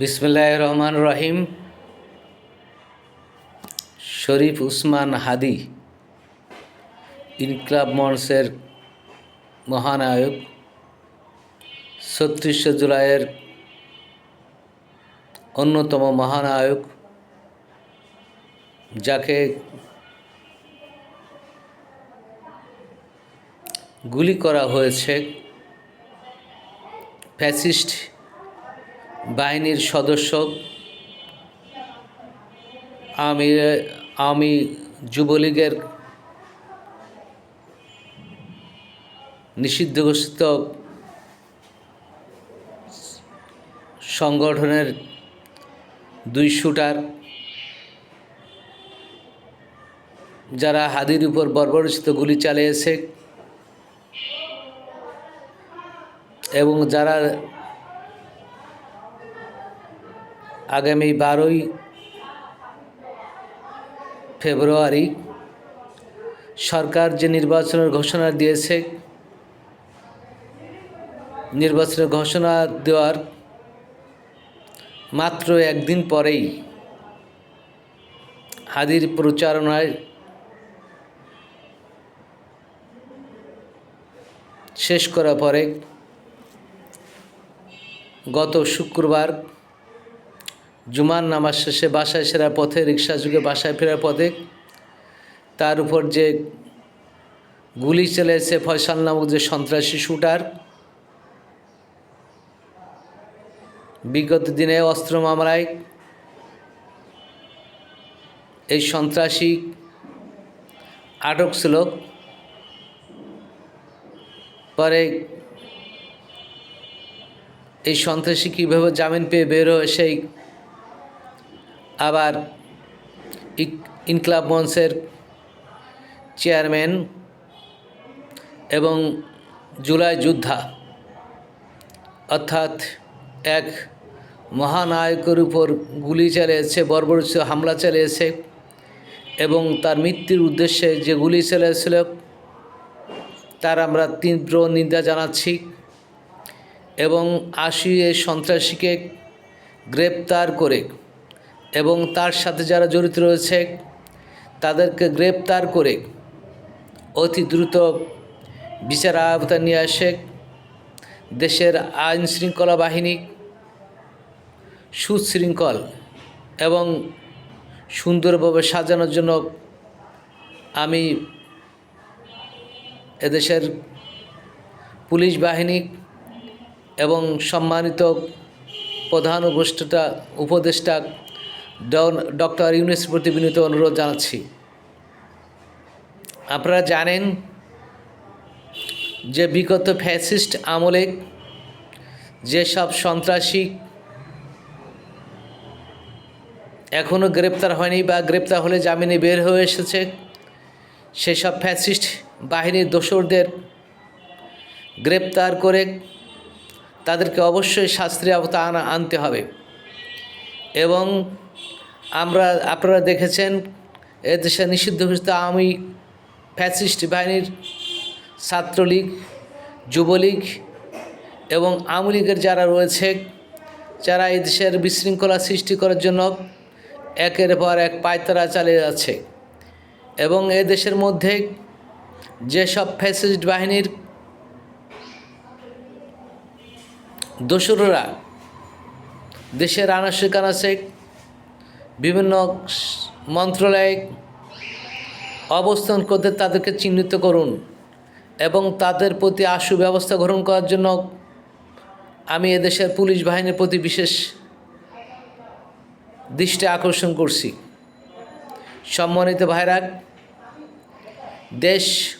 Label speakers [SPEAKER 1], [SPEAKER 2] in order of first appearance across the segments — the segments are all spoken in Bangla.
[SPEAKER 1] বিসমুল্লাহ রহমান রহিম শরীফ উসমান হাদি, ইনকলাব মঞ্চের মহানায়ক, ছত্রিশে জুলাইয়ের অন্যতম মহানায়ক, যাকে গুলি করা হয়েছে ফ্যাসিস্ট বাহিনীর সদস্য আমি আমি যুবলীগের নিষিদ্ধ ঘোষিত সংগঠনের দুই শুটার, যারা হাদির উপর বর্বরচিত গুলি চালিয়েছে এবং যারা আগামী বারোই ফেব্রুয়ারি সরকার যে নির্বাচনের ঘোষণা দিয়েছে, নির্বাচনের ঘোষণা দেওয়ার মাত্র একদিন পরেই হাদির প্রচারণায় শেষ করার পরে গত শুক্রবার জুমার নামাজ শেষে বাসায় ফেরার পথে রিক্সা যুগে বাসায় ফেরার পথে তার উপর যে গুলি চলেছে ফয়সাল নামক যে সন্ত্রাসী শুটার, বিগত দিনে অস্ত্র মামলায় এই সন্ত্রাসী আটক ছিল। পরে এই সন্ত্রাসী কীভাবে জামিন পেয়ে বের সেই আবার ইনকলাব মঞ্চের চেয়ারম্যান এবং জুলাই যোদ্ধা, অর্থাৎ এক মহানায়কের উপর গুলি চালিয়েছে বর্বরচ হামলা চালিয়েছে এবং তার মৃত্যুর উদ্দেশ্যে যে গুলি চালিয়েছিল, তার আমরা তীব্র নিন্দা জানাচ্ছি এবং আশি এই সন্ত্রাসীকে গ্রেপ্তার করে এবং তার সাথে যারা জড়িত রয়েছে, তাদেরকে গ্রেপ্তার করে অতি দ্রুত বিচার আয়বতা নিয়ে আসে দেশের আইন শৃঙ্খলা বাহিনী, সুশৃঙ্খল এবং সুন্দরভাবে সাজানোর জন্য আমি এদেশের পুলিশ বাহিনী এবং সম্মানিত প্রধান উপদেষ্টা ডক্টর ইউনুসের প্রতি বিনীত অনুরোধ জানাচ্ছি। আপনারা জানেন যে বিগত ফ্যাসিস্ট আমলে যেসব সন্ত্রাসী এখনও গ্রেপ্তার হয়নি বা গ্রেপ্তার হলে জামিনে বের হয়ে এসেছে, সেসব ফ্যাসিস্ট বাহিনীর দোসরদের গ্রেপ্তার করে তাদেরকে অবশ্যই শাস্ত্রীয় আওতা আনা, আনতে হবে। এবং আমরা, আপনারা দেখেছেন, এদেশে নিষিদ্ধ ঘোষিত আওয়ামী ফ্যাসিস্ট বাহিনীর ছাত্রলীগ, যুবলীগ এবং আওয়ামী লীগের যারা রয়েছে, যারা এই দেশের বিশৃঙ্খলা সৃষ্টি করার জন্য একের পর এক পায়তারা চালিয়ে যাচ্ছে এবং এ দেশের মধ্যে যেসব ফ্যাসিস্ট বাহিনীর দোসররা দেশের আনাসে কানাসে বিভিন্ন মন্ত্রণালয়ে অবস্থান করতে তাদেরকে চিহ্নিত করুন এবং তাদের প্রতি আশু ব্যবস্থা গ্রহণ করার জন্য আমি এদেশের পুলিশ বাহিনীর প্রতি বিশেষ দৃষ্টি আকর্ষণ করছি। সম্মানিত ভাইরা, দেশ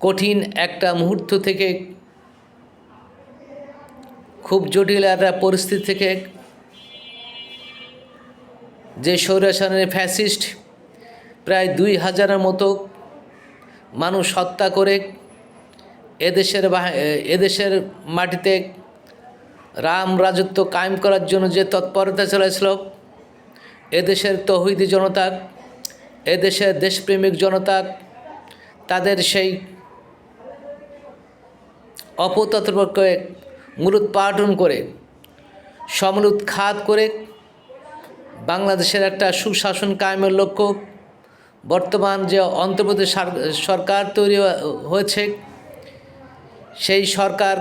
[SPEAKER 1] কঠিন একটা মুহূর্ত থেকে খুব জটিল একটা পরিস্থিতি থেকে যে স্বৈরাচারের ফ্যাসিস্ট প্রায় দুই হাজারের মতো মানুষ হত্যা করে এদেশের এদেশের মাটিতে রাম রাজত্ব কায়েম করার জন্য যে তৎপরতা চলেছিল এদেশের তহিদি জনতার এদেশের দেশপ্রেমিক জনতার তাদের সেই অপতৎপরকে মূলোৎপাটন করে সমল উৎখাত করে, বাংলাদেশের একটা সুশাসন কায়েমের লক্ষ্য, বর্তমান যে অন্ধ্রপ্রদেশ সরকার তৈরি হয়েছে, সেই সরকার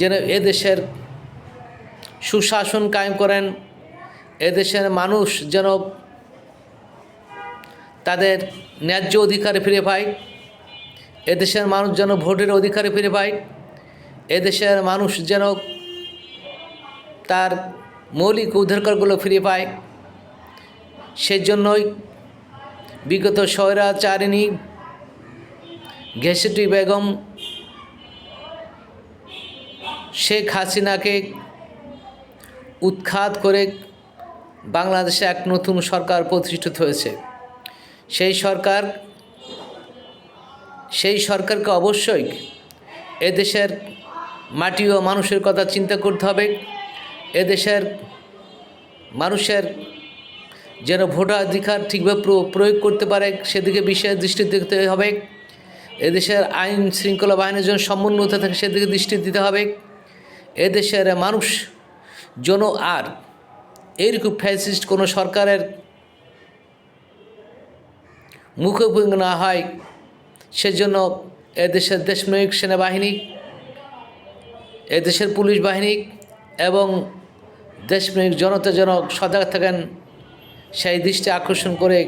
[SPEAKER 1] যেন এদেশের সুশাসন কায়েম করেন, এদেশের মানুষ যেন তাদের ন্যায্য অধিকারে ফিরে পায়, এদেশের মানুষ যেন ভোটের অধিকারে ফিরে পায়। এদেশের মানুষ যেন তার মৌলিক অধিকারগুলো ফিরে পায়। সেই জন্যই বিগত স্বৈরাচারিণী ঘেসেটি বেগম শেখ হাসিনাকে উৎখাত করে বাংলাদেশে এক নতুন সরকার প্রতিষ্ঠিত হয়েছে। সেই সরকার, সেই সরকারকে অবশ্যই এদেশের মাটি ও মানুষের কথা চিন্তা করতে হবে। এদেশের মানুষের যেন ভোটাধিকার ঠিকভাবে প্র- প্রয়োগ করতে পারে, সেদিকে বিশেষ দৃষ্টি দিতে হবে। এদেশের আইন শৃঙ্খলা বাহিনীর জন্য সমুন্নত থাকে, সেদিকে দৃষ্টি দিতে হবে। এদেশের মানুষ যেন আর এইরকম ফ্যাসিস্ট কোনো সরকারের মুখোমুখি না হয়, সেজন্য এদেশের দেশনায়ক সেনাবাহিনী এদেশের পুলিশ বাহিনী এবং দেশপ্রেমিক জনতা যেন সজাগ থাকেন, সেই দৃষ্টি আকর্ষণ করে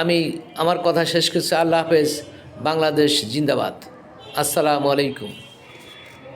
[SPEAKER 1] আমি আমার কথা শেষ করছি। আল্লাহ হাফেজ, বাংলাদেশ জিন্দাবাদ। আসসালামু আলাইকুম।